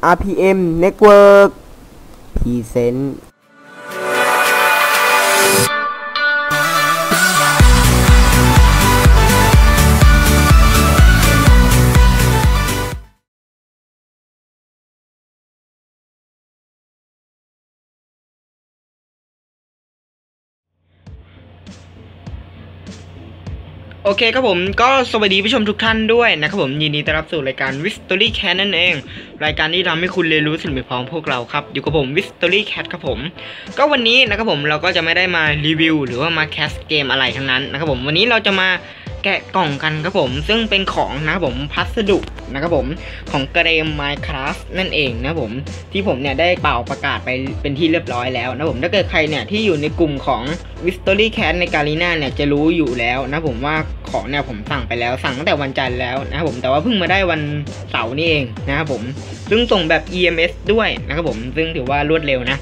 RPM Network Present โอเคครับผมก็สวัสดีผู้ชมทุกท่านด้วยนะครับผมยินดีต้อนรับสู่รายการ w i s t o r y Cat นั่นเอง รายการที่ทำให้คุณเรียนรู้สิ่งไปพร้อมพวกเราครับ อยู่กับผม w i s t o r y Cat ครับผม ก็วันนี้นะครับผมเราก็จะไม่ได้มารีวิว หรือว่ามาแคสเกมอะไรทั้งนั้นนะครับผมวันนี้เราจะมา แกะกล่องกันครับผม ซึ่งเป็นของนะผมพัสดุนะครับผมของเกม Minecraft นั่นเองนะผมที่ผมเนี่ยได้เป่าประกาศไปเป็นที่เรียบร้อยแล้วนะผมถ้าเกิดใครเนี่ยที่อยู่ในกลุ่มของ w i s t o r y Cat ในการีนาเนี่ยจะรู้อยู่แล้วนะผมว่าของเนี่ยผมสั่งไปแล้วสั่งตั้งแต่วันจันทร์แล้วนะครับผมแต่ว่าเพิ่งมาได้วันเสาร์นี่เองนะครับผมซึ่งส่งแบบ EMS ด้วยนะครับผมซึ่งถือว่ารวดเร็วนะ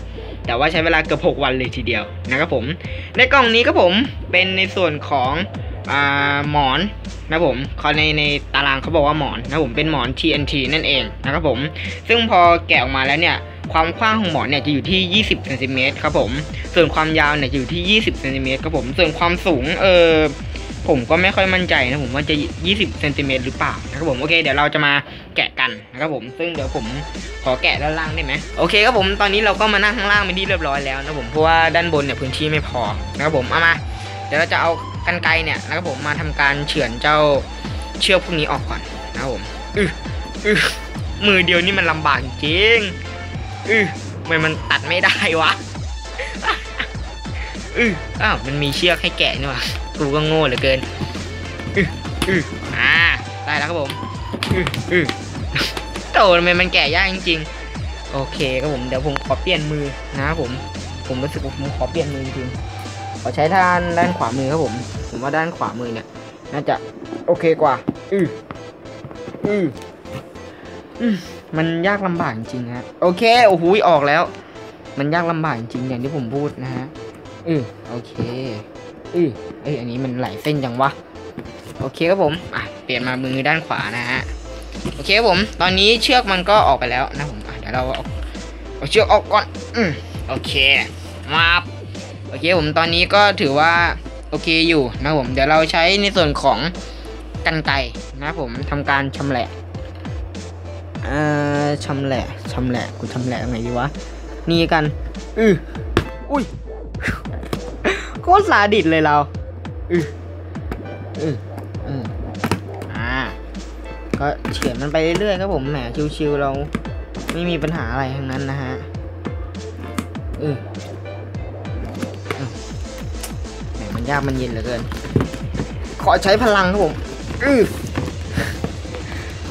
แต่ว่าใช้เวลาเกือบ6วันเลยทีเดียวนะครับผม ในกล่องนี้ครับผมเป็นในส่วนของ หมอนนะผมเขาในในตารางเขาบอกว่าหมอนนะผมเป็นหมอน TNT นั่นเองนะครับผม ซึ่งพอแกะออกมาแล้วเนี่ยความกว้างของหมอนเนี่ยจะอยู่ที่ 20เซนติเมตรครับผม ส่วนความยาวเนี่ยจะอยู่ที่ 20เซนติเมตรครับผม ส่วนความสูงเออผมก็ไม่ค่อยมั่นใจนะผมว่าจะ 20เซนติเมตรหรือเปล่านะครับผม โอเค เดี๋ยวเราจะมาแกะกันนะครับผม ซึ่งเดี๋ยวผมขอแกะด้านล่างได้ไหมโอเคครับผม ตอนนี้เราก็มานั่งข้างล่างเป็นที่เรียบร้อยแล้วนะผม เพราะว่าด้านบนเนี่ยพื้นที่ไม่พอนะครับผม เอามา เดี๋ยวเราจะเอา กันไกรเนี่ยนะครับผมมาทำการเฉือนเจ้าเชือกพวกนี้ออกก่อนนะครับผมอืออือมือเดียวนี่มันลำบากจริงอือทำไมมันตัดไม่ได้วะอืออ้าวมันมีเชือกให้แกะนี่ว่ากูก็โง่เหลือเกินอืออืออ่าได้แล้วครับผมอืออือโตทำไมมันแกะยากจริงๆโอเคครับผมเดี๋ยวผมขอเปลี่ยนมือนะครับผมผมรู้สึกว่าผมขอเปลี่ยนมือจริงขอใช้ด้านด้านขวามือครับผม ผมว่าด้านขวามือเนี่ย น่าจะโอเคกว่า อืออืออือมันยากลำบากจริงฮะ โอเค โอ้โหออกแล้ว มันยากลำบากจริงอย่างที่ผมพูดนะฮะ อือโอเค อือเอ้ยอันนี้มันไหลเส้นจังวะ โอเคครับผม อะ เปลี่ยนมามือด้านขวานะฮะ โอเคครับผม ตอนนี้เชือกมันก็ออกไปแล้วนะผมอะเดี๋ยวเราเอาเอาเชือกออกก่อน อืมโอเค มา โอเคผมตอนนี้ก็ถือว่า โอเคอยู่นะผมเดี๋ยวเราใช้ในส่วนของกันไกนะผมทำการชำแหละเอ่อชำแหละชำแหละกูชำแหละยังไงดีวะนี่กันอืออุ้ยโคตรสาดิตเลยเราอืออืออืออ่าก็เฉือนมันไปเรื่อยๆครับผมแหมชิวๆเราไม่มีปัญหาอะไรทั้งนั้นนะฮะ ยากมันเย็นเหลือเกิน ขอใช้พลังครับผมอือ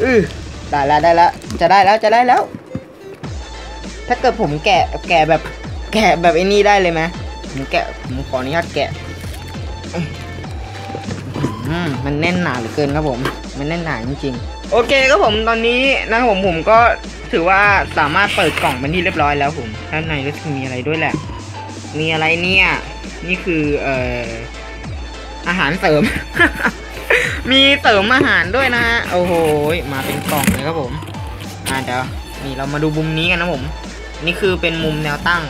อือได้แล้วได้แล้วจะได้แล้วจะได้แล้ว ถ้าเกิดผมแกะแกะแบบแกะแบบไอ้นี่ได้เลยไหมผมแกะผมขออนุญาตแกะอืมมันแน่นหนาเหลือเกินครับผม มันแน่นหนาจริงๆ โอเคครับผมตอนนี้นะครับผมผมก็ถือว่าสามารถเปิดกล่องเป็นที่เรียบร้อยแล้วผมด้านในก็คือมีอะไรด้วยแหละ มีอะไรเนี่ย นี่คือเอ่ออาหารเสริม มีเสริมอาหารด้วยนะฮะโอ้โหมาเป็นกล่องเลยครับผมอ่าเดี๋ยวนี่เรามาดูมุมนี้กันนะผม นี่คือเป็นมุมแนวตั้ง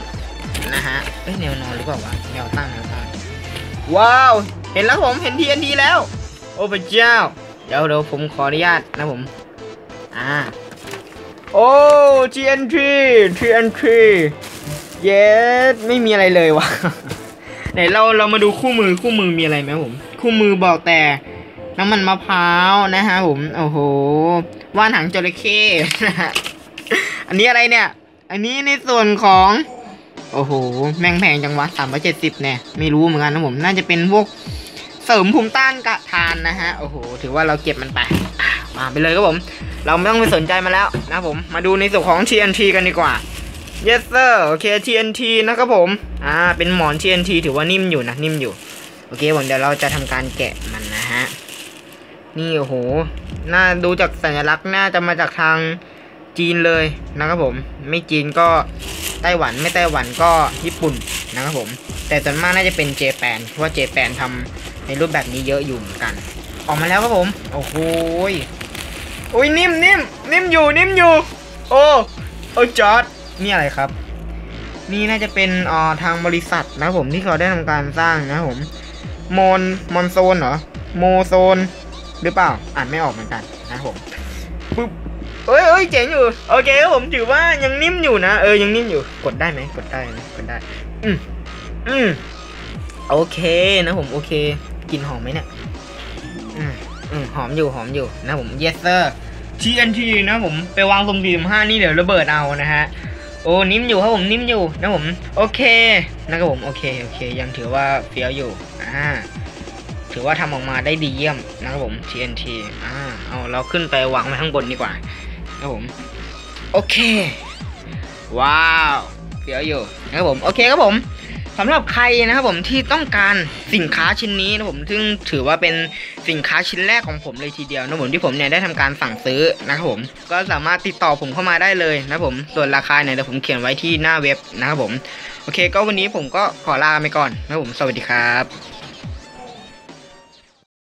นะฮะเอ้ยแนวนอนหรือเปล่าวะแนวตั้งแนวตั้งว้าว เห็นแล้วผมเห็น TNT แล้ว โอ้พระเจ้า เดี๋ยวเดี๋ยวผมขออนุญาตนะผมอ่าโอ้ TNT TNT เย้ไม่มีอะไรเลยวะ ไหนเราเรามาดูคู่มือคู่มือมีอะไรไหมผม คู่มือบอกแต่น้ำมันมะพร้าวนะฮะผมโอ้โหว่านหางจระเข้นะฮะอันนี้อะไรเนี่ย อันนี้ในส่วนของ โอ้โห แม่งแพงจังวะสามร้อยเจ็ดสิบเนี่ย ไม่รู้เหมือนกันนะผม น่าจะเป็นพวกเสริมภูมิต้านกระทานนะฮะ โอ้โห ถือว่าเราเก็บมันไป มาไปเลยครับผม เราไม่ต้องไปสนใจมาแล้วนะผม มาดูในส่วนของ TNT กันดีกว่า yes sir โอเค TNT นะครับผม อ่า เป็นหมอน TNT ถือว่านิ่มอยู่นะ นิ่มอยู่ โอเคผมเดี๋ยวเราจะทำการแกะมันนะฮะ นี่โอ้โห น่าดูจากสัญลักษณ์น่าจะมาจากทางจีนเลยนะครับผม ไม่จีนก็ไต้หวัน ไม่ไต้หวันก็ญี่ปุ่นนะครับผม แต่ส่วนมากน่าจะเป็นเจแปนเพราะว่าเจแปนทำในรูปแบบนี้เยอะอยู่เหมือนกัน ออกมาแล้วครับผม โอ้โหยโอ้ยนิ่มนิ่มนิ่มอยู่นิ่มอยู่ โอ้โอ้จอด นี่อะไรครับ นี่น่าจะเป็นอ่อทางบริษัทนะผมที่เขาได้ทำการสร้างนะผมมอนมอนโซนเหรอโมโซน หรือเปล่าอ่านไม่ออกเหมือนกันนะผมปึ๊บเอ้ยเอ้ยเจ๋งอยู่โอเคครับผมถือว่ายังนิ่มอยู่นะเออยังนิ่มอยู่กดได้ไหมกดได้นะกดได้ อืมอืมโอเคนะผมโอเคกลินหอมไหมเนี่ยอืมอืมหอมอยู่หอมอยู่นะผม yes sir TNT นะผมไปวางตรงดีมห้านี่เดี๋ยวระเบิดเอานะฮะ โอ้นิ่มอยู่ครับผมนิ่มอยู่นะผมโอเคนะครับผมโอเคโอเค ยังถือว่าเฟี้ยวอยู่อ่าถือว่าทำออกมาได้ดีเยี่ยมนะครับผม TNT อ่าเอาเราขึ้นไปวางไว้ข้างบนดีกว่านะครับผมโอเค ว้าวเฟี้ยวอยู่นะครับผมโอเคครับผม สำหรับใครนะครับผมที่ต้องการสินค้าชิ้นนี้นะผมซึ่งถือว่าเป็นสินค้าชิ้นแรกของผมเลยทีเดียวนะผมที่ผมเนี่ยได้ทำการสั่งซื้อนะครับผมก็สามารถติดต่อผมเข้ามาได้เลยนะครับผมส่วนราคาเนี่ยเดี๋ยวผมเขียนไว้ที่หน้าเว็บนะครับผมโอเค ก็วันนี้ผมก็ขอลาไปก่อนนะครับผมสวัสดีครับ